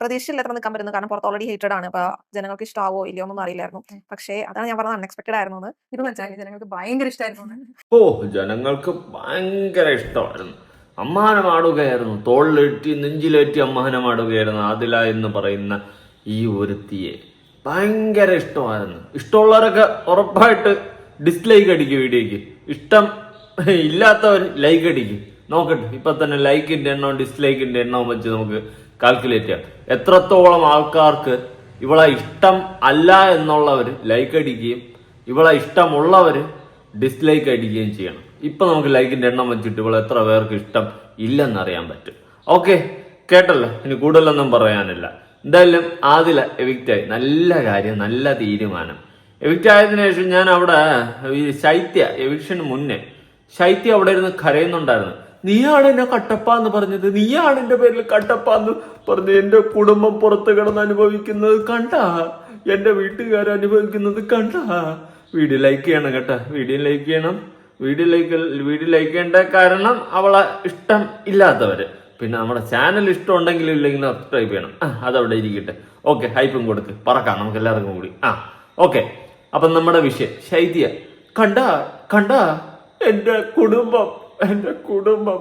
പ്രതീക്ഷയില്ലാത്ത നിൽക്കാൻ പറ്റുന്നത്. കാരണം പുറത്ത് ഓൾറെഡി ഹേറ്റഡ് ആണ്. അപ്പൊ ജനങ്ങൾക്ക് ഇഷ്ടാവോ ഇല്ലയോ ഒന്നും അറിയില്ലായിരുന്നു. പക്ഷേ അതാണ് ഞാൻ പറഞ്ഞത് അൺഎക്സ്പെക്ടഡ് ആയിരുന്നു. ഇത് മനസ്സിലായി. ജനങ്ങൾക്ക് ഭയങ്കര ഇഷ്ടമായിരുന്നു ഓ ജനങ്ങൾക്ക് ഭയങ്കര ഇഷ്ടമായിരുന്നു. അമ്മാനമാടുകയായിരുന്നു തോളിലേറ്റി നെഞ്ചിലേറ്റി അമ്മാനമാടുകയായിരുന്നു ആദില എന്ന് പറയുന്ന ഈ ഒരുത്തിയെ. ഭയങ്കര ഇഷ്ടമായിരുന്നു. ഇഷ്ടമുള്ളവരൊക്കെ ഉറപ്പായിട്ട് ഡിസ്ലൈക്ക് അടിക്കും വീഡിയോക്ക് ഇഷ്ടം ഇല്ലാത്തവർ ലൈക്ക് അടിക്കും. നോക്കട്ടെ ഇപ്പൊ തന്നെ ലൈക്കിന്റെ എണ്ണവും ഡിസ്ലൈക്കിന്റെ എണ്ണവും വെച്ച് നമുക്ക് കാൽക്കുലേറ്റ് ചെയ്യാം. എത്രത്തോളം ആൾക്കാർക്ക് ഇവളെ ഇഷ്ടം അല്ല എന്നുള്ളവർ ലൈക്ക് അടിക്കുകയും ഇവളെ ഇഷ്ടമുള്ളവർ ഡിസ്ലൈക്ക് അടിക്കുകയും ചെയ്യണം. ഇപ്പൊ നമുക്ക് ലൈക്കിന്റെ എണ്ണം വെച്ചിട്ട് ഇവളെ എത്ര പേർക്ക് ഇഷ്ടം ഇല്ലെന്നറിയാൻ പറ്റും. ഓക്കെ കേട്ടല്ലോ? ഇനി കൂടുതലൊന്നും പറയാനില്ല. എന്തായാലും ആദില എവിക്റ്റ് ആയി. നല്ല കാര്യം നല്ല തീരുമാനം. എവിക്റ്റ് ആയതിനു ശേഷം ഞാൻ അവിടെ ഈ ശൈത്യ എവിക്ഷന് മുന്നേ ശൈത്യ അവിടെ ഇരുന്ന് കരയുന്നുണ്ടായിരുന്നു. നീയാണ് എന്നെ കട്ടപ്പ എന്ന് പറഞ്ഞത്. നീയാണ് എന്റെ പേരിൽ കട്ടപ്പ എന്ന് പറഞ്ഞ് എന്റെ കുടുംബം പുറത്ത് കിടന്ന് അനുഭവിക്കുന്നത് കണ്ട. എന്റെ വീട്ടുകാർ അനുഭവിക്കുന്നത് കണ്ട. വീഡിയോ ലൈക്ക് ചെയ്യണം കേട്ടാ. വീഡിയോ ലൈക്ക് ചെയ്യണം. വീഡിയോ ലൈക്ക് വീഡിയോ ലൈക്ക് ചെയ്യേണ്ട കാരണം അവളെ ഇഷ്ടം ഇല്ലാത്തവര്. പിന്നെ നമ്മുടെ ചാനൽ ഇഷ്ടം ഉണ്ടെങ്കിലും ഇല്ലെങ്കിൽ സബ്സ്ക്രൈബ് ചെയ്യണം. അതവിടെ ഇരിക്കട്ടെ. ഓക്കെ ഹൈപ്പും കൊടുക്ക്. പറക്കാം നമുക്ക് എല്ലാവർക്കും കൂടി. ആ ഓക്കെ അപ്പം നമ്മുടെ വിഷയം. ശൈത്യ കണ്ട കണ്ട എന്റെ കുടുംബം എന്റെ കുടുംബം.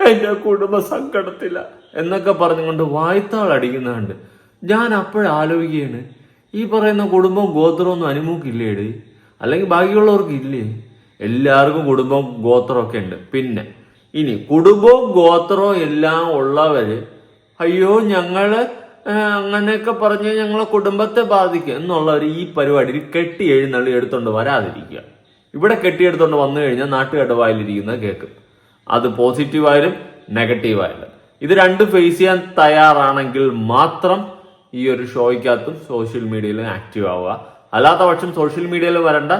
എന്റെ കുടുംബ സങ്കടത്തില. എന്നൊക്കെ പറഞ്ഞുകൊണ്ട് വായ്ത്താൾ അടിക്കുന്നുണ്ട്. ഞാൻ അപ്പോഴാലോചിക്കുകയാണ് ഈ പറയുന്ന കുടുംബം ഗോത്രമൊന്നും അനുമൂക്കില്ലേടി അല്ലെങ്കിൽ ബാക്കിയുള്ളവർക്ക് ഇല്ലേ? എല്ലാവർക്കും കുടുംബം ഗോത്രമൊക്കെ ഉണ്ട്. പിന്നെ ഇനി കുടുംബവും ഗോത്രവും എല്ലാം ഉള്ളവർ അയ്യോ ഞങ്ങൾ അങ്ങനെയൊക്കെ പറഞ്ഞ് ഞങ്ങളെ കുടുംബത്തെ ബാധിക്കും എന്നുള്ളവർ ഈ പരിപാടിയിൽ കെട്ടി എഴുന്നള്ളി എടുത്തുകൊണ്ട് വരാതിരിക്കുക. ഇവിടെ കെട്ടിയെടുത്തുകൊണ്ട് വന്നു കഴിഞ്ഞാൽ നാട്ടുകാരുടെ വായിലിരിക്കുന്നത് കേൾക്കും. അത് പോസിറ്റീവായാലും നെഗറ്റീവായാലും ഇത് രണ്ട് ഫേസ് ചെയ്യാൻ തയ്യാറാണെങ്കിൽ മാത്രം ഈ ഒരു ഷോയ്ക്കകത്തും സോഷ്യൽ മീഡിയയിലും ആക്റ്റീവ് ആവുക. അല്ലാത്ത പക്ഷം സോഷ്യൽ മീഡിയയിൽ വരണ്ട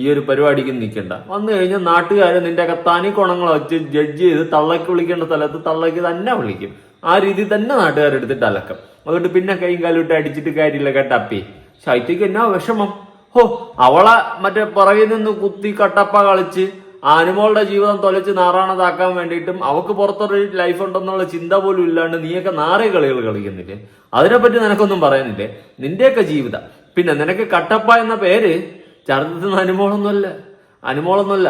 ഈ ഒരു പരിപാടിക്ക് നിൽക്കണ്ട. വന്നു കഴിഞ്ഞാൽ നാട്ടുകാർ നിന്റെ തനി കുണങ്ങളെ വെച്ച് ജഡ്ജ് ചെയ്ത് തള്ളക്ക് വിളിക്കേണ്ട സ്ഥലത്ത് തള്ളക്ക് തന്നെ വിളിക്കും. ആ രീതി തന്നെ നാട്ടുകാരെടുത്തിട്ട് അലക്കം. അതുകൊണ്ട് പിന്നെ കൈയും കാലും ഇട്ട് അടിച്ചിട്ട് കാര്യമില്ല കേട്ടപ്പി ശൈത്യക്ക് എന്നാ വിഷമം? ഹോ അവളെ മറ്റേ പുറകിൽ നിന്ന് കുത്തി കട്ടപ്പ കളിച്ച് ആനുമോളുടെ ജീവിതം തൊലച്ച് നാറാണതാക്കാൻ വേണ്ടിയിട്ടും അവക്ക് പുറത്തൊരു ലൈഫ് ഉണ്ടെന്നുള്ള ചിന്ത പോലും ഇല്ലാണ്ട് നീയൊക്കെ നാറിയ കളികൾ കളിക്കുന്നില്ലേ? അതിനെപ്പറ്റി നിനക്കൊന്നും പറയുന്നില്ലേ നിന്റെയൊക്കെ ജീവിതം. പിന്നെ നിനക്ക് കട്ടപ്പ എന്ന പേര് ചരിത്രത്തിൽ അനുമോളൊന്നുമല്ല. അനുമോളൊന്നുമല്ല.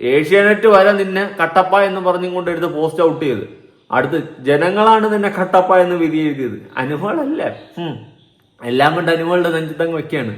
ഏഷ്യാനെറ്റ് വരെ നിന്നെ കട്ടപ്പ എന്ന് പറഞ്ഞുകൊണ്ട് എടുത്ത് പോസ്റ്റ് ഔട്ട് ചെയ്ത്. അടുത്ത് ജനങ്ങളാണ് നിന്നെ കട്ടപ്പ എന്ന് വിധി എഴുതിയത് അനുമോളല്ല. എല്ലാം കൊണ്ട് അനുമോളുടെ നെഞ്ചിത്തങ്ങ് വെക്കാണ്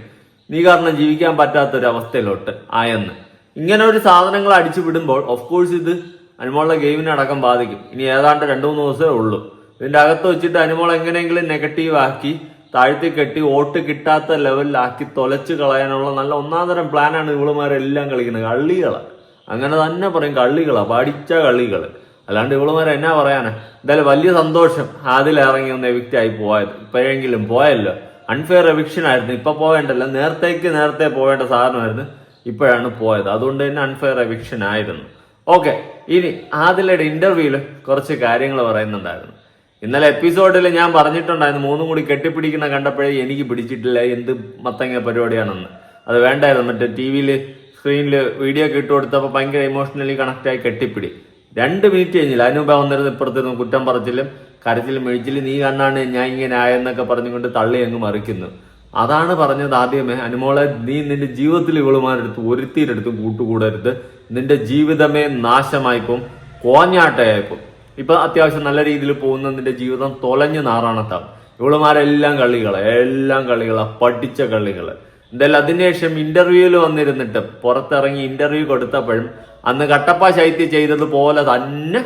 നീ കാരണം ജീവിക്കാൻ പറ്റാത്തൊരവസ്ഥയിലോട്ട്. ആയെന്ന്. ഇങ്ങനെ ഒരു സാധനങ്ങൾ അടിച്ചു വിടുമ്പോൾ ഓഫ് കോഴ്സ് ഇത് അനുമോളുടെ ഗെയിമിനടക്കം ബാധിക്കും. ഇനി ഏതാണ്ട് രണ്ടു മൂന്ന് ദിവസമേ ഉള്ളൂ. ഇതിന്റെ അകത്ത് വെച്ചിട്ട് അനുമോൾ എങ്ങനെയെങ്കിലും നെഗറ്റീവ് ആക്കി താഴ്ത്തി കെട്ടി വോട്ട് കിട്ടാത്ത ലെവലിലാക്കി തൊലച്ച് കളയാനുള്ള നല്ല ഒന്നാന്തരം പ്ലാനാണ് ഇവളുമാരെല്ലാം കളിക്കുന്നത്. കള്ളികളാ. അങ്ങനെ തന്നെ പറയും കള്ളികളാ. പഠിച്ച കള്ളികൾ. അല്ലാണ്ട് ഇവളുമാരെ എന്നാ പറയാനാ? എന്തായാലും വലിയ സന്തോഷം. അതിലിറങ്ങി ഒന്ന് എവിക്റ്റായി പോയത്. ഇപ്പോഴെങ്കിലും പോയല്ലോ. അൺഫെയർ എവിക്ഷൻ ആയിരുന്നു. ഇപ്പൊ പോകേണ്ടല്ല നേരത്തേക്ക് നേരത്തെ പോകേണ്ട സാധനമായിരുന്നു. ഇപ്പോഴാണ് പോയത്. അതുകൊണ്ട് തന്നെ അൺഫെയർ എവിക്ഷൻ ആയിരുന്നു. ഓക്കെ ഇനി ആദിലയുടെ ഇന്റർവ്യൂവിൽ കുറച്ച് കാര്യങ്ങൾ പറയുന്നുണ്ടായിരുന്നു. ഇന്നലെ എപ്പിസോഡിൽ ഞാൻ പറഞ്ഞിട്ടുണ്ടായിരുന്നു. മൂന്നും കൂടി കെട്ടിപ്പിടിക്കുന്ന കണ്ടപ്പോഴേ എനിക്ക് പിടിച്ചിട്ടില്ല. എന്ത് മത്തങ്ങ പരിപാടിയാണെന്ന്. അത് വേണ്ടായിരുന്നു. മറ്റേ ടി വിയിൽ സ്ക്രീനിൽ വീഡിയോ ഒക്കെ ഇട്ട് കൊടുത്തപ്പോൾ ഭയങ്കര ഇമോഷണലി കണക്റ്റായി കെട്ടിപ്പിടി. രണ്ട് മിനിറ്റ് കഴിഞ്ഞില്ല. അതിനുമ്പ് വന്നിരുന്ന ഇപ്പുറത്തുനിന്ന് കുറ്റം പറച്ചിലും കരച്ചിലും മെഴിച്ചിൽ നീ കണ്ണാണ് ഞാൻ ഇങ്ങനെ ആയെന്നൊക്കെ പറഞ്ഞുകൊണ്ട് തള്ളി അങ്ങ് മറിക്കുന്നു. അതാണ് പറഞ്ഞത് ആദ്യമേ. അനുമോളെ നീ നിന്റെ ജീവിതത്തിൽ ഇവളുമാരെടുത്ത് ഒരുത്തിയിലെടുത്തും കൂട്ടുകൂടരുത്. നിന്റെ ജീവിതമേ നാശമായിപ്പോ കോഞ്ഞാട്ടയായിപ്പോ ഇപ്പൊ അത്യാവശ്യം നല്ല രീതിയിൽ പോകുന്ന നിന്റെ ജീവിതം തൊലഞ്ഞു നാറാണത്താം ഇവളുമാരെല്ലാം കളികൾ എല്ലാം കള്ളികളാ പഠിച്ച കളികൾ. എന്തായാലും അതിനുശേഷം ഇന്റർവ്യൂവിൽ വന്നിരുന്നിട്ട് പുറത്തിറങ്ങി ഇന്റർവ്യൂ കൊടുത്തപ്പോഴും അന്ന് കട്ടപ്പ ശൈത്യ ചെയ്തതുപോലെ തന്നെ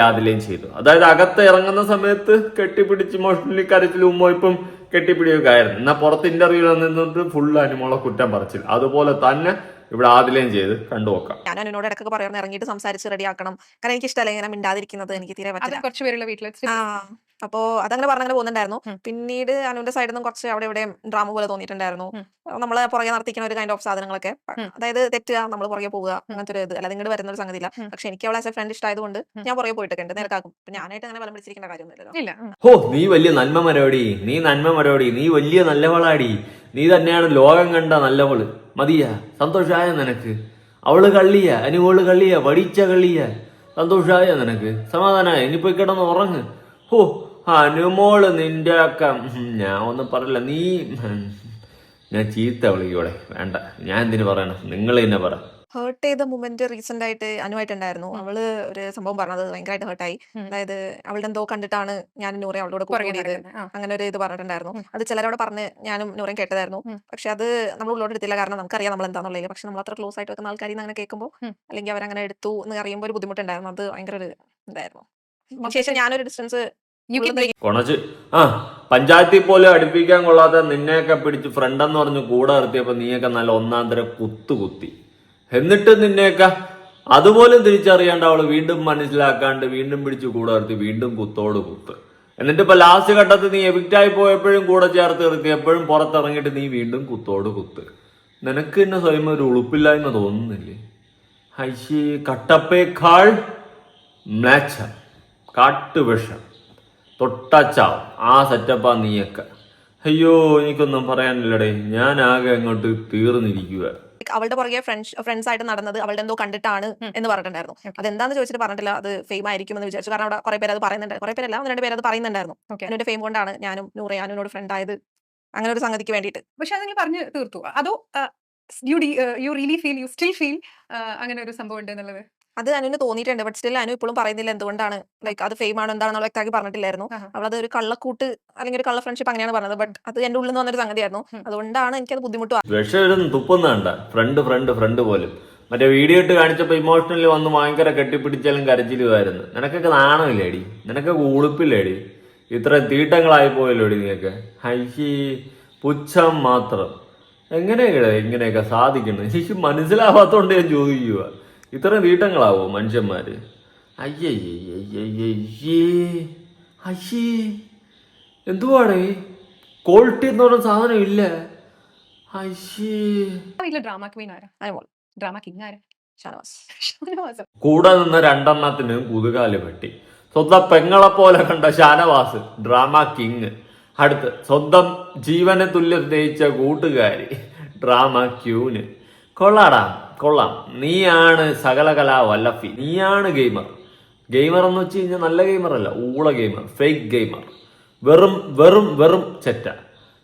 ആദിലയും ചെയ്തു. അതായത് അകത്ത് ഇറങ്ങുന്ന സമയത്ത് കെട്ടിപ്പിടിച്ച് ഇമോഷണലി കരച്ചിലും ഇപ്പം കെട്ടിപ്പിടിയൊക്കെ ആയിരുന്നു. എന്നാൽ പുറത്ത് ഇന്റർവ്യൂവിൽ നിന്നിട്ട് ഫുൾ അനുമോളെ കുറ്റം പറച്ചിൽ. അതുപോലെ തന്നെ ഇവിടെ ആദ്യം ചെയ്ത് കണ്ടു നോക്കാം. ഞാൻ എന്നോട് ഇടയ്ക്ക് പറയുന്നത് ഇറങ്ങിയിട്ട് സംസാരിച്ച് റെഡിയാക്കണം കാരണം എനിക്ക് ഇഷ്ടമല്ല ഇങ്ങനെ മിണ്ടാതിരിക്കുന്നത് എനിക്ക് തീരെ അത് പറ്റില്ല. കുറച്ച് പേരുള്ള വീട്ടിൽ ആ അപ്പോ അതങ്ങനെ പറഞ്ഞങ്ങനെ പോകുന്നുണ്ടായിരുന്നു. പിന്നീട് അനുവിന്റെ സൈഡിൽ നിന്നും കുറച്ച് അവിടെ ഇവിടെ ഡ്രാമ പോലെ തോന്നിയിട്ടുണ്ടായിരുന്നു. ഉം. നമ്മൾ പുറകെ നടത്തിക്കുന്ന ഒരു കൈൻഡ് ഓഫ് സാധനങ്ങളൊക്കെ. അതായത് തെറ്റുക നമ്മൾ പുറകെ പോവുക അങ്ങനത്തെ ഒരു ഇത്. അല്ലാതെ ഇങ്ങോട്ട് വരുന്ന ഒരു സംഗതിയില്ല. ഇല്ല പക്ഷെ എനിക്ക് അവളെ ആസ് എ ഫ്രണ്ട് ഇഷ്ടമായതുകൊണ്ട്. ഞാൻ പുറകെ പോയിട്ടൊക്കെ ഉണ്ട്. നേരക്കാക്കും അപ്പൊ ഞാനായിട്ട് അങ്ങനെ ബലം പിടിച്ചിരിക്കേണ്ട കാര്യമൊന്നുമില്ലല്ലോ. ഇല്ല. ഉം. നീ വലിയ നന്മ മരോടി നീ നന്മ മരോടി നീ വലിയ നല്ലവളാടി. നീ തന്നെയാണ് ലോകം കണ്ട നല്ലവൾ. മതിയാ സന്തോഷമായ നിനക്ക്. അവൾ കള്ളിയ അനുവൾ കള്ളിയ വടിച്ച കള്ളിയ. സന്തോഷമായ നിനക്ക്. സമാധാനായ ഇനി പോയി കിടന്ന് ഉറങ്ങ്. ഹോ അനുമോൾ നിന്റെ ഒക്കെ ഞാൻ ഒന്നും പറയില്ല. നീ ഞാൻ ചീത്ത വിളിക്കൂടെ വേണ്ട ഞാൻ എന്തിനു പറയണം? നിങ്ങൾ തന്നെ പറ. ഹേർട്ട് ചെയ്ത മൂമെന്റ് റീസെന്റ് ആയിട്ട് അനുവായിട്ടുണ്ടായിരുന്നു. അവൾ ഒരു സംഭവം പറഞ്ഞത് ഭയങ്കരമായിട്ട് ഹേർട്ടായി അതായത് അവളുടെ എന്തോ കണ്ടിട്ടാണ് ഞാൻ നൂറെ അവളോട് കൂടെ കൂടിയത്. നടക്കുന്നത്. അങ്ങനെ ഒരു ഇത് പറഞ്ഞിട്ടുണ്ടായിരുന്നു. അത് ചിലരോട് പറഞ്ഞ് ഞാനും നൂറേം കേട്ടതായിരുന്നു. പക്ഷെ അത് നമ്മൾ ഉള്ളോട് എടുത്തില്ല. കാരണം നമുക്കറിയാം നമ്മൾ എന്താണെന്നുള്ളത് പക്ഷെ നമ്മൾ അത്ര ക്ലോസ് ആയിട്ട് വെക്കുന്ന ആൾക്കാരിൽ നിന്ന് അങ്ങനെ കേൾക്കുമ്പോൾ. അല്ലെങ്കിൽ അവരങ്ങനെ എടുത്തു എന്ന് അറിയുമ്പോൾ ഒരു ബുദ്ധിമുട്ടുണ്ടായിരുന്നു. അത് ഭയങ്കര ഒരു ഇതായിരുന്നു. ശേഷം ഞാനൊരു ഡിസ്റ്റൻസ് കൊണച്ച് ആ പഞ്ചായത്തിൽ പോലും അടുപ്പിക്കാൻ കൊള്ളാതെ നിന്നെയൊക്കെ പിടിച്ച് ഫ്രണ്ടെന്ന് പറഞ്ഞ് കൂടെ നിർത്തിയപ്പോ നീയൊക്കെ നല്ല ഒന്നാം തരം കുത്തു കുത്തി എന്നിട്ട് നിന്നേക്ക അതുപോലും തിരിച്ചറിയാണ്ട് അവൾ വീണ്ടും മനസ്സിലാക്കാണ്ട് വീണ്ടും പിടിച്ച് കൂടെ നിർത്തി വീണ്ടും കുത്തോട് കുത്ത്. എന്നിട്ട് ഇപ്പൊ ലാസ്റ്റ് ഘട്ടത്തിൽ നീ എവിക്റ്റായി പോയപ്പോഴും കൂടെ ചേർത്ത് നിർത്തി എപ്പോഴും പുറത്തിറങ്ങിയിട്ട് നീ വീണ്ടും കുത്തോട് കുത്ത്. നിനക്ക് എന്നെ സ്വയം ഒരു ഉളുപ്പില്ലായ്മ തോന്നുന്നില്ലേ? ഹൈശി കട്ടപ്പേക്കാൾ മ്ലാച്ച കാട്ടുവിഷം തൊട്ടച്ചാവും ആ സെറ്റപ്പാ നീയൊക്കെ. അയ്യോ എനിക്കൊന്നും പറയാനില്ലടേ. ഞാൻ അങ്ങോട്ട് തീർന്നിരിക്കുക അവളുടെ പുറകെ ഫ്രണ്ട്സ് ഫ്രണ്ട്സ് ആയിട്ട് നടന്നത് അവളുടെ എന്തോ കണ്ടിട്ടാണ് എന്ന് പറഞ്ഞിട്ടുണ്ടായിരുന്നു. അത് അതെന്താന്ന് ചോദിച്ചിട്ട് പറഞ്ഞിട്ടില്ല. അത് ഫെയിം ആയിരിക്കും എന്ന് വിചാരിച്ചു. കാരണം അവിടെ കുറെ പേര് അത് പറയുന്നുണ്ട് കുറെ പേരല്ല ഒന്ന് രണ്ട് പേര് അത് പറയുന്നുണ്ടായിരുന്നു എന്റെ ഫെയിം കൊണ്ടാണ് ഞാനും നൂറെ എന്നോട് ഫ്രണ്ട് ആയത്. അങ്ങനെ ഒരു സംഗതിക്ക് വേണ്ടിയിട്ട്. പക്ഷെ അത് പറഞ്ഞു തീർത്തു. അതോ you you really feel you still feel അങ്ങനെ ഒരു സംഭവം ഉണ്ട് എന്നുള്ളത്? അത് അനുവിന് തോന്നിയിട്ടുണ്ട്. ബട്ട് സ്റ്റിൽ അനു ഇപ്പോഴും പറയുന്നില്ല എന്തുകൊണ്ടാണ്? ലൈക്ക് അത് ഫെയിം ആണോ എന്താണെന്നുള്ള വ്യക്തമാക്കി പറഞ്ഞിട്ടില്ലായിരുന്നു. അവളത് ഒരു കള്ളക്കൂട്ട് അല്ലെങ്കിൽ ഒരു കള്ള ഫ്രണ്ട്ഷിപ്പ് അങ്ങനെയാണ് പറഞ്ഞത്. ബട്ട് അത് എന്റെ ഉള്ളിൽ നിന്ന് വന്നൊരു സംഗതിയായിരുന്നു. അതുകൊണ്ടാണ് എനിക്കത് ബുദ്ധിമുട്ട് തുപ്പുന്നുണ്ട ഫ്രണ്ട് ഫ്രണ്ട് ഫ്രണ്ട് പോലും. മറ്റേ വീഡിയോ ഇട്ട് കാണിച്ചപ്പോ ഇമോഷണലി വന്ന് ഭയങ്കര കെട്ടിപ്പിടിച്ചാലും കരച്ചിലുമായിരുന്നു. നിനക്കൊക്കെ നാണമില്ലേടി? നിനക്കൊക്കെ ഉളുപ്പില്ലേടി? ഇത്ര തീട്ടങ്ങളായി പോയല്ലോടി നീയൊക്കെ ഹൈഷി പുച്ഛം മാത്രം. എങ്ങനെയൊക്കെ ഇങ്ങനെയൊക്കെ സാധിക്കുന്നു? എനിക്ക് മനസ്സിലാവാത്തോണ്ട് ഞാൻ ചോദിക്കുക ഇത്ര വീട്ടങ്ങളാവോ മനുഷ്യന്മാര്? അയ്യേ അയ്യേ. എന്തുവാടേ? ക്വാളിറ്റി എന്ന് പറഞ്ഞ സാധനം ഇല്ല. ഡ്രാമ ക്വീൻ ആരാ? അനുമോൾ ഡ്രാമ കിങ് ആരാ. കൂടെ നിന്ന രണ്ടെണ്ണത്തിന് കുതുകാൽ വെട്ടി. സ്വന്തം പെങ്ങളെ പോലെ കണ്ട ഷാനവാസ് ഡ്രാമ കിങ് അടുത്ത് സ്വന്തം ജീവനെ തുല്യം സ്നേഹിച്ച കൂട്ടുകാരി ഡ്രാമ ക്യൂന് കൊള്ളാടാ. കൊള്ളാം. നീയാണ് സകലകലാ വല്ലഫി നീയാണ് ഗെയിമർ. ഗെയിമർ എന്ന് വെച്ച് കഴിഞ്ഞാൽ നല്ല ഗെയിമർ അല്ല ഊള ഗെയിമർ ഫേക്ക് ഗെയിമർ. വെറും വെറും വെറും ചെറ്റ.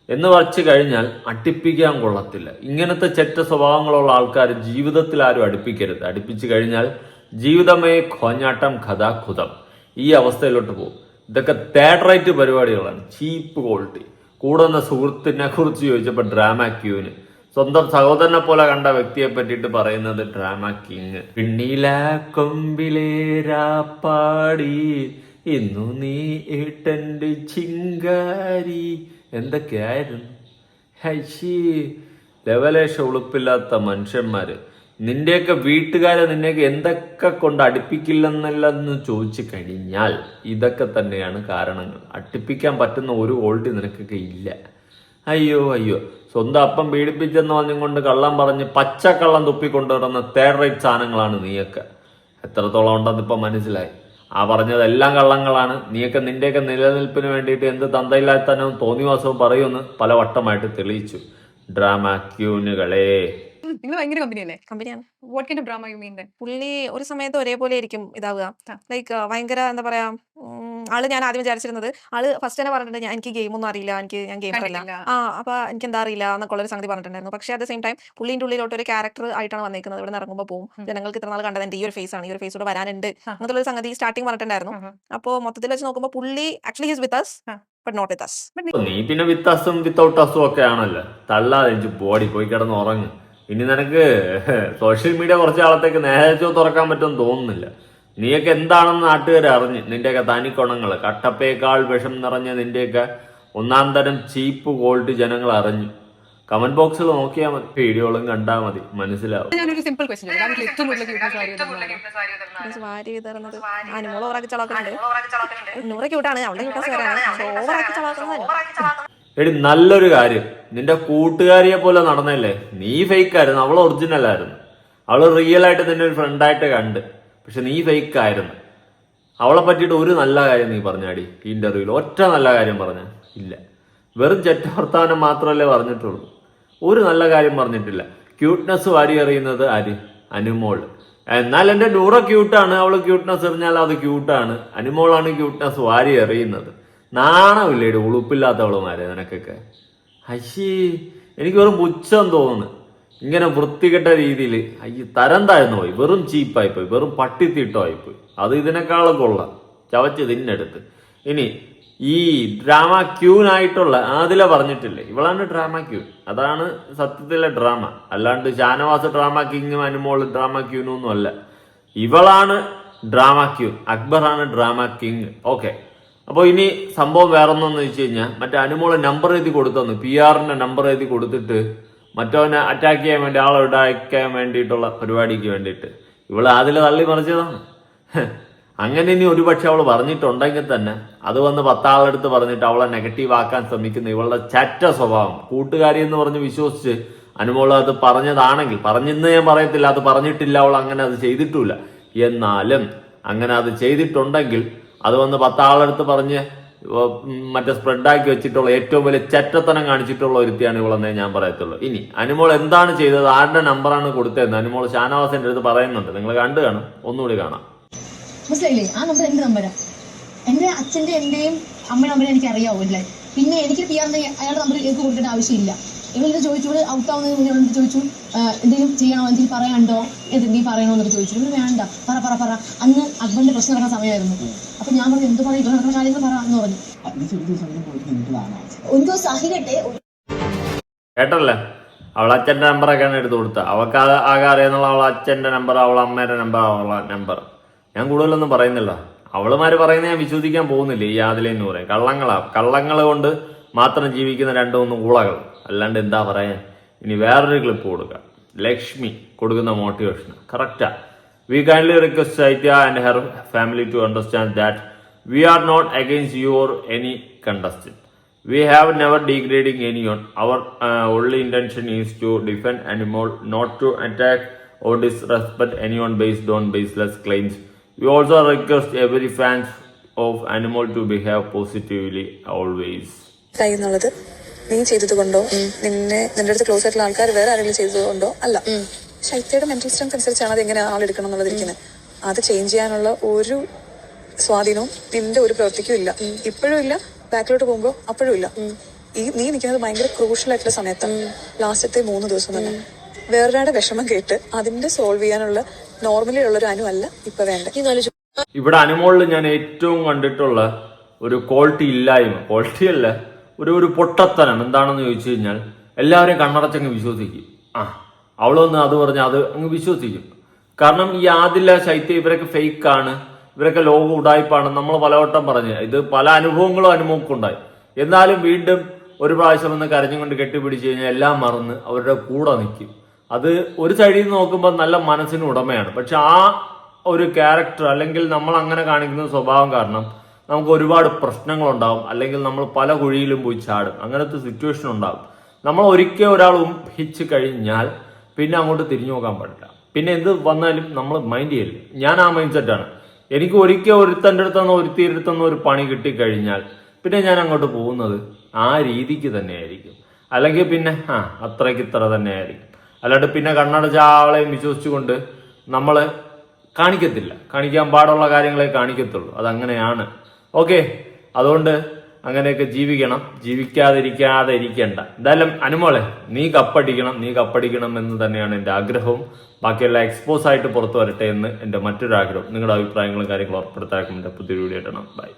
എന്ന് വച്ച് കഴിഞ്ഞാൽ അടുപ്പിക്കാൻ കൊള്ളത്തില്ല. ഇങ്ങനത്തെ ചെറ്റ സ്വഭാവങ്ങളുള്ള ആൾക്കാർ ജീവിതത്തിൽ ആരും അടുപ്പിക്കരുത്. അടുപ്പിച്ചു കഴിഞ്ഞാൽ ജീവിതമേ കൊഞ്ഞാട്ടം കഥാഖുതം ഈ അവസ്ഥയിലോട്ട് പോകും. ഇതൊക്കെ തേർഡ് റൈറ്റ് പരിപാടികളാണ്. ചീപ്പ് ക്വാളിറ്റി കൂടുന്ന സുഹൃത്തിനെ കുറിച്ച് ചോദിച്ചപ്പോൾ ഡ്രാമ ക്യൂന് സ്വന്തം സഹോദരനെ പോലെ കണ്ട വ്യക്തിയെ പറ്റിയിട്ട് പറയുന്നത് ഡ്രാമ കിങ് പിന്നീല കൊമ്പിലേരാപ്പാടി ഇന്നു നീ ഇട്ടന്റെ ചിങ്കാരി. എന്തൊക്കെയായിരുന്നു? ഹൈഷി ലെവലേശ ഉളുപ്പില്ലാത്ത മനുഷ്യന്മാര്. നിന്റെയൊക്കെ വീട്ടുകാരെ നിന്നെയൊക്കെ എന്തൊക്കെ കൊണ്ട് അടുപ്പിക്കില്ലെന്നല്ലെന്ന് ചോദിച്ചു കഴിഞ്ഞാൽ ഇതൊക്കെ തന്നെയാണ് കാരണങ്ങൾ. അടുപ്പിക്കാൻ പറ്റുന്ന ഒരു ഓൾട്ടി നിനക്കൊക്കെ ഇല്ല. അയ്യോ അയ്യോ. സ്വന്തം അപ്പം പീഡിപ്പിച്ചെന്ന് പറഞ്ഞും കൊണ്ട് കള്ളം പറഞ്ഞ് പച്ചക്കള്ളം തുപ്പിക്കൊണ്ടുവരുന്ന തേർഡ് റേറ്റ് സാധനങ്ങളാണ് നീയൊക്കെ. എത്രത്തോളം ഉണ്ടെന്ന് ഇപ്പം മനസ്സിലായി. ആ പറഞ്ഞതെല്ലാം കള്ളങ്ങളാണ്. നീയൊക്കെ നിന്റെയൊക്കെ നിലനിൽപ്പിന് വേണ്ടിയിട്ട് എന്ത് തന്തയില്ലാത്തനും തോന്നിവാസവും പറയുമെന്ന് പല വട്ടമായിട്ട് തെളിയിച്ചു. ഡ്രാമ ക്യൂനുകളെ. നിങ്ങൾ ഭയങ്കര കമ്പനി അല്ലേ കമ്പനിയാണ്. What kind of drama you mean then പുള്ളി ഒരു സമയത്ത് ഒരേപോലെ ആയിരിക്കും ഇതാവുക. ലൈക്ക് ഭയങ്കര എന്താ പറയാ ആൾ ഞാൻ ആദ്യം വിചാരിച്ചിരുന്നത് ആൾ ഫസ്റ്റ് തന്നെ പറഞ്ഞിട്ടുണ്ട് ഞാൻ എനിക്ക് ഗെയിം ഒന്നും അറിയില്ല എനിക്ക് ഞാൻ ഗെയിം അറിയില്ല. ആ അപ്പൊ എനിക്ക് എന്താ അറിയില്ല എന്നൊക്കെ ഉള്ള ഒരു സംഗതി പറഞ്ഞിട്ടുണ്ടായിരുന്നു. പക്ഷേ അറ്റ് സെയിം ടൈം പുള്ളിന്റെ ഉള്ളിലോട്ട് ഒരു ക്യാരക്ടർ ആയിട്ടാണ് വന്നേക്കുന്നത്. ഇവിടെ ഇറങ്ങുമ്പോൾ പോകും ജനങ്ങൾക്ക് ഇത്ര നാൾ കണ്ടത് എന്റെ ഈ ഒരു ഫേസ് ആണ്. ഈ ഒരു ഫേസ് കൂടെ വരാനുണ്ട്. അങ്ങനത്തെ ഒരു സംഗതി സ്റ്റാർട്ടിങ് പറഞ്ഞിട്ടുണ്ടായിരുന്നു. അപ്പോൾ മൊത്തത്തിൽ വെച്ച് നോക്കുമ്പോൾ പുള്ളി actually his with us. But not with us നീ പിന്നെ വിത്തസും വിത്തൗട്ട് അസും ഒക്കെ ആണല്ലോ. തള്ളാതെ എനിക്ക് ബോഡി പോയി കിടന്ന് ഉറങ്ങും. ഇനി നിനക്ക് സോഷ്യൽ മീഡിയ കുറച്ച് കാലത്തേക്ക് നേരെ തുറക്കാൻ പറ്റുമെന്ന് തോന്നുന്നില്ല. നീയൊക്കെ എന്താണെന്ന് നാട്ടുകാർ അറിഞ്ഞ്. നിന്റെയൊക്കെ തനിക്കുണങ്ങൾ കട്ടപ്പേക്കാൾ വിഷം നിറഞ്ഞ നിന്റെയൊക്കെ ഒന്നാം തരം ചീപ്പ് ഗോൾഡ് ജനങ്ങൾ അറിഞ്ഞു. കമന്റ് ബോക്സിൽ നോക്കിയാൽ മതി. വീഡിയോകളും കണ്ടാൽ മതി. മനസ്സിലാവും. ഞാനൊരു സിമ്പിൾ ക്വസ്റ്റ്യൻ ഏറ്റവും വിതറുന്നത്. ചളാക്കുന്നുണ്ട്. നൂറ് ക്യൂട്ടാണ് അവളുടെ ഓവറാക്കി ചളാക്കുന്നത് എടി നല്ലൊരു കാര്യം. നിന്റെ കൂട്ടുകാരിയെ പോലെ നടന്നല്ലേ നീ ഫേക്ക് ആയിരുന്നു. അവൾ ഒറിജിനൽ ആയിരുന്നു. അവൾ റിയൽ ആയിട്ട് നിന്നെ ഒരു ഫ്രണ്ടായിട്ട് കണ്ട്. പക്ഷെ നീ ഫേക്കായിരുന്നു അവളെ പറ്റിയിട്ട് ഒരു നല്ല കാര്യം നീ പറഞ്ഞാടി ഈ ഇന്റർവ്യൂവിൽ ഒറ്റ നല്ല കാര്യം പറഞ്ഞ. ഇല്ല. വെറും ചെറ്റ വർത്താനം മാത്രമല്ലേ പറഞ്ഞിട്ടുള്ളൂ. ഒരു നല്ല കാര്യം പറഞ്ഞിട്ടില്ല. ക്യൂട്ട്നെസ് വാരി എറിയുന്നത് ആര് അനുമോൾ എന്നാൽ എന്റെ ഡൂറ ക്യൂട്ടാണ് അവൾ ക്യൂട്ട്നെസ് എറിഞ്ഞാൽ അത് ക്യൂട്ടാണ് അനുമോളാണ് ക്യൂട്ട്നെസ് വാരി എറിയുന്നത്. നാണമില്ലേടി ഉളുപ്പില്ലാത്തവളുമാരെ നിനക്കൊക്കെ. ഹശി എനിക്ക് വെറും പുച്ഛം തോന്നുന്നു. ഇങ്ങനെ വൃത്തികെട്ട രീതിയിൽ അയ്യ തരം താഴ്ന്നു പോയി. വെറും ചീപ്പായി പോയി. വെറും പട്ടിത്തീട്ടമായി പോയി. അത് ഇതിനേക്കാളും കൊള്ളാം. ചവച്ച് തിന്നെടുത്ത് ഇനി ഈ ഡ്രാമ ക്യൂനായിട്ടുള്ള അതിലെ പറഞ്ഞിട്ടില്ലേ? ഇവളാണ് ഡ്രാമ ക്യൂൻ അതാണ് സത്യത്തിലെ ഡ്രാമ. അല്ലാണ്ട് ഷാനവാസ് ഡ്രാമ കിങ്ങും അനുമോൾ ഡ്രാമ ക്യൂനും ഒന്നും അല്ല. ഇവളാണ് ഡ്രാമ ക്യൂൻ അക്ബറാണ് ഡ്രാമ കിങ്. ഓക്കെ. അപ്പോൾ ഇനി സംഭവം വേറൊന്നെന്ന് വെച്ച് കഴിഞ്ഞാൽ മറ്റേ അനുമോളെ നമ്പർ എഴുതി കൊടുത്തു പി ആറിന്റെ നമ്പർ എഴുതി കൊടുത്തിട്ട് മറ്റവനെ അറ്റാക്ക് ചെയ്യാൻ വേണ്ടി ആളെ ഉണ്ടാക്കാൻ വേണ്ടിയിട്ടുള്ള പരിപാടിക്ക് വേണ്ടിയിട്ട്. ഇവൾ അതിൽ തള്ളി മറിച്ചതാണ്. അങ്ങനെ ഇനി ഒരുപക്ഷെ അവൾ പറഞ്ഞിട്ടുണ്ടെങ്കിൽ തന്നെ അത് വന്ന് പത്താളെടുത്ത് പറഞ്ഞിട്ട് അവളെ നെഗറ്റീവ് ആക്കാൻ ശ്രമിക്കുന്ന ഇവളുടെ ചറ്റ സ്വഭാവം. കൂട്ടുകാരി എന്ന് പറഞ്ഞ് വിശ്വസിച്ച് അനുമോൾ അത് പറഞ്ഞതാണെങ്കിൽ പറഞ്ഞെന്ന് ഞാൻ പറയത്തില്ല അത് പറഞ്ഞിട്ടില്ല അവൾ അങ്ങനെ അത് ചെയ്തിട്ടില്ല എന്നാലും അങ്ങനെ അത് ചെയ്തിട്ടുണ്ടെങ്കിൽ അത് വന്ന് പത്താളെടുത്ത് പറഞ്ഞ് മറ്റേ സ്പ്രെഡാക്കി വെച്ചിട്ടുള്ള ഏറ്റവും വലിയ ചെറ്റത്തനം കാണിച്ചിട്ടുള്ള ഒരുത്തിയാണ് ഇവളെന്നേ ഞാൻ പറയത്തുള്ളൂ. ഇനി അനുമോൾ എന്താണ് ചെയ്തത്? ആരുടെ നമ്പറാണ് കൊടുത്തതെന്ന് അനുമോൾ ഷാനവാസിന്റെ അടുത്ത് പറയുന്നുണ്ട്. നിങ്ങൾ കണ്ടു കാണും. ഒന്നുകൂടി കാണാം. എന്റെ അച്ഛന്റെ എന്റെയും അമ്മയുടെ നമ്പർ എനിക്ക് അറിയാവൂല്ലേ പിന്നെ എനിക്ക് പി ആറിന്റെ അയാളുടെ നമ്പർ എനിക്ക് കൊടുക്കേണ്ട ആവശ്യമില്ല. ഇവളിത് ചോദിച്ചു ഇവിടെ ഔട്ട് ആവുന്നതിന് മുന്നേ ഇവളെടുത്ത് ചോദിച്ചു? എന്തെങ്കിലും ചെയ്യണോ? എന്തെങ്കിലും പറയാനുണ്ടോ? എന്തെങ്കിലും പറയണോ എന്നൊക്കെ ചോദിച്ചു. ഇവിടെ വേണ്ട. പറ പറ പറ. അന്ന് അക്ബറിന്റെ പ്രശ്നം നടക്കുന്ന സമയമായിരുന്നു. അപ്പൊ ഞാൻ പറഞ്ഞു എന്ത് പറയും? ഇവിടെ നടക്കുന്ന കാര്യങ്ങൾ പറ എന്ന് പറഞ്ഞു. എന്തോ സഹികട്ടെ കേട്ടല്ലേ? അവളെ അച്ഛന്റെ നമ്പറൊക്കെയാണ് എടുത്തു കൊടുത്തത്. അവൾക്ക് ആകെ അറിയാന്നുള്ള അവളെ അച്ഛന്റെ നമ്പർ അവളെ അമ്മേന്റെ നമ്പർ അവളെ നമ്പർ ഞാൻ കൂടുതലൊന്നും പറയുന്നില്ല. അവളുമാര് പറയുന്നത് ഞാൻ വിശ്വസിക്കാൻ പോകുന്നില്ല ഈ യാതിലെന്ന് പറയും കള്ളങ്ങളാ. കള്ളങ്ങൾ കൊണ്ട് മാത്രം ജീവിക്കുന്ന രണ്ട് മൂന്ന് ഊളകൾ അല്ലാണ്ട് എന്താ പറയാൻ ഇനി വേറൊരു ക്ലിപ്പ് കൊടുക്കാം ലക്ഷ്മി കൊടുക്കുന്ന motivation correct we kindly request Saithya and her family to understand that we are not against you or any contestant. We have never degrading anyone. Our uh, only intention is to defend animal, not to attack or disrespect anyone based on baseless claims. We also request every fans of animal to behave positively always. കൈ എന്നുള്ളത് നീ ചെയ്തത് കൊണ്ടോ? നിന്നെ നിന്റെ അടുത്ത് close ആയിട്ടുള്ള ആൾക്കാർ വേറെ ആരെങ്കിലും ചെയ്തത് കൊണ്ടോ? അല്ല. ശൈത്യയുടെ മെന്റൽ സ്ട്രെങ്ത് അനുസരിച്ചാണ് അത് എങ്ങനെ ആളെടുക്കണം എന്നുള്ളത് ഇരിക്കുന്നത് അത് ചേഞ്ച് ചെയ്യാനുള്ള ഒരു സ്വാധീനവും നിന്റെ ഒരു പ്രവൃത്തിക്കും ഇല്ല. ഇപ്പോഴും ഇല്ല. ബാക്കിലോട്ട് പോകുമ്പോ അപ്പോഴും ഇല്ല. ഈ നീ നിൽക്കുന്നത് ഭയങ്കര ക്രൂഷ്യൽ ആയിട്ടുള്ള സമയത്താണ് ലാസ്റ്റത്തെ മൂന്ന് ദിവസം തന്നെ. വേറൊരാളുടെ വിഷമം കേട്ട് അതിന്റെ സോൾവ് ചെയ്യാനുള്ള നോർമലി ഉള്ള ഒരു അനു അല്ല ഇപ്പൊ വേണ്ട. ഇവിടെ അനുമോളിൽ ഞാൻ ഏറ്റവും കണ്ടിട്ടുള്ള ഒരു ക്വാളിറ്റി ഇല്ലായ്മ. ക്വാളിറ്റി അല്ല. ഒരു ഒരു പൊട്ടത്തനം എന്താണെന്ന് ചോദിച്ചു കഴിഞ്ഞാൽ എല്ലാവരും കണ്ണടച്ചങ്ങ് വിശ്വസിക്കും. ആ അവളൊന്ന് അത് പറഞ്ഞ് അത് അങ്ങ് വിശ്വസിക്കും. കാരണം ഈ ആദില്ല ശൈത്യം ഇവരൊക്കെ ഫേക്ക് ആണ് ഇവരൊക്കെ ലോക ഉടായ്പാണ് നമ്മൾ പലവട്ടം പറഞ്ഞു. ഇത് പല അനുഭവങ്ങളും അനുഭവക്കുണ്ടായി. എന്നാലും വീണ്ടും ഒരു പ്രാവശ്യം ഒന്ന് കരഞ്ഞുകൊണ്ട് കെട്ടിപ്പിടിച്ച് കഴിഞ്ഞാൽ എല്ലാം മറന്ന് അവരുടെ കൂടെ നിൽക്കും അത് ഒരു സൈഡിൽ നിന്ന് നോക്കുമ്പോൾ നല്ല മനസ്സിന് ഉടമയാണ്. പക്ഷെ ആ ഒരു ക്യാരക്ടർ അല്ലെങ്കിൽ നമ്മൾ അങ്ങനെ കാണിക്കുന്ന സ്വഭാവം കാരണം നമുക്ക് ഒരുപാട് പ്രശ്നങ്ങളുണ്ടാവും. അല്ലെങ്കിൽ നമ്മൾ പല കുഴിയിലും പോയി ചാടും. അങ്ങനത്തെ സിറ്റുവേഷൻ ഉണ്ടാവും. നമ്മൾ ഒരിക്കൽ ഒരാൾ ഹിച്ച് കഴിഞ്ഞാൽ പിന്നെ അങ്ങോട്ട് തിരിഞ്ഞു നോക്കാൻ പാടില്ല. പിന്നെ എന്ത് വന്നാലും നമ്മൾ മൈൻഡ് ചെയ്യില്ല ഞാൻ ആ മൈൻഡ് സെറ്റാണ് എനിക്ക് ഒരിക്കൽ ഒരുത്തന്റെ അടുത്തുനിന്ന് അടുത്തുനിന്ന് ഒരു പണി കിട്ടിക്കഴിഞ്ഞാൽ പിന്നെ ഞാൻ അങ്ങോട്ട് പോകുന്നത് ആ രീതിക്ക് തന്നെയായിരിക്കും. അല്ലെങ്കിൽ പിന്നെ ആ അത്രയ്ക്ക് ഇത്ര തന്നെയായിരിക്കും. അല്ലാണ്ട് പിന്നെ കണ്ണടച്ച ആളെയും വിശ്വസിച്ചുകൊണ്ട് നമ്മൾ കാണിക്കത്തില്ല. കാണിക്കാൻ പാടുള്ള കാര്യങ്ങളെ കാണിക്കത്തുള്ളൂ. അതങ്ങനെയാണ്. ഓക്കെ അതുകൊണ്ട് അങ്ങനെയൊക്കെ ജീവിക്കണം. ജീവിക്കാതിരിക്കാതെ ഇരിക്കേണ്ട. എന്തായാലും അനുമോളെ നീ കപ്പടിക്കണം നീ കപ്പടിക്കണം എന്ന് തന്നെയാണ് എന്റെ ആഗ്രഹവും. ബാക്കിയെല്ലാം എക്സ്പോസ് ആയിട്ട് പുറത്തു വരട്ടെ എന്ന് എന്റെ മറ്റൊരു ആഗ്രഹം. നിങ്ങളുടെ അഭിപ്രായങ്ങളും കാര്യങ്ങളും ഉറപ്പെടുത്താക്കും എന്റെ പുതിയൊരു വീഡിയോ ഇടണം. ബൈ